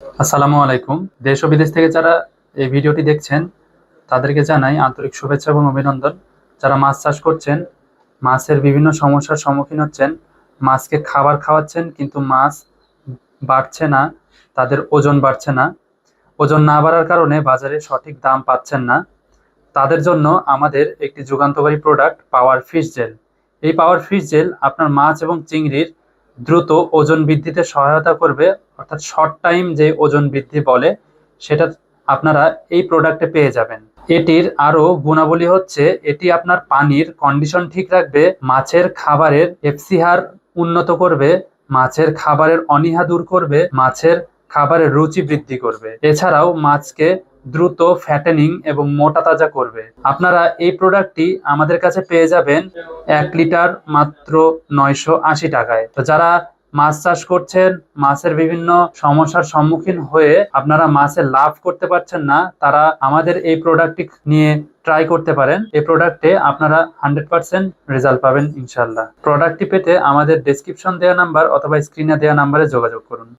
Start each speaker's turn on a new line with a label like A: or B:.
A: আসসালামু আলাইকুম। দেশ ও বিদেশ থেকে যারা এই ভিডিওটি দেখছেন, তাদেরকে জানাই আন্তরিক শুভেচ্ছা এবং অভিনন্দন। যারা মাছ চাষ করছেন, মাছের বিভিন্ন সমস্যার সম্মুখীন হচ্ছেন, মাছকে খাবার খাওয়াচ্ছেন, কিন্তু মাছ বাড়ছে না, তাদের ওজন বাড়ছে না, ওজন না বাড়ার কারণে বাজারে সঠিক দাম পাচ্ছেন না। তাদের জন্য আমাদের একটি যুগান্তকারী প্রোডাক্ট পাওয়ার ফিশ জেল এই পাওয়ার ফিশ জেল আপনার মাছ এবং চিংড়ির দ্রুত ওজন বৃদ্ধিতে সহায়তা করবে, অর্থাৎ শর্ট টাইম যে ওজন বৃদ্ধি বলে, সেটা আপনারা এই প্রোডাক্টে পেয়ে যাবেন। এটির আরও গুণাবলী হচ্ছে, এটি আপনার পানির কন্ডিশন ঠিক রাখবে, মাছের খাবারের এফসি হার উন্নত করবে, মাছের খাবারের অনীহা দূর করবে, মাছের খাবারের রুচি বৃদ্ধি করবে। এছাড়াও মাছকে দ্রুত ফ্যাটেনিং এবং মোটা তাজা করবে। আপনারা এই প্রোডাক্টটি আমাদের কাছে পেয়ে যাবেন এক লিটার মাত্র নয়শো আশি টাকায়। তো যারা মাছ চাষ করছেন, মাছের বিভিন্ন সমস্যার সম্মুখীন হয়ে আপনারা মাছের লাভ করতে পারছেন না, তারা আমাদের এই প্রোডাক্টটি নিয়ে ট্রাই করতে পারেন। এই প্রোডাক্টে আপনারা হান্ড্রেড পার্সেন্ট রেজাল্ট পাবেন ইনশাল্লাহ প্রোডাক্টটি পেতে আমাদের ডেসক্রিপশন দেওয়া নাম্বার অথবা স্ক্রিনে দেওয়া নাম্বারে যোগাযোগ করুন।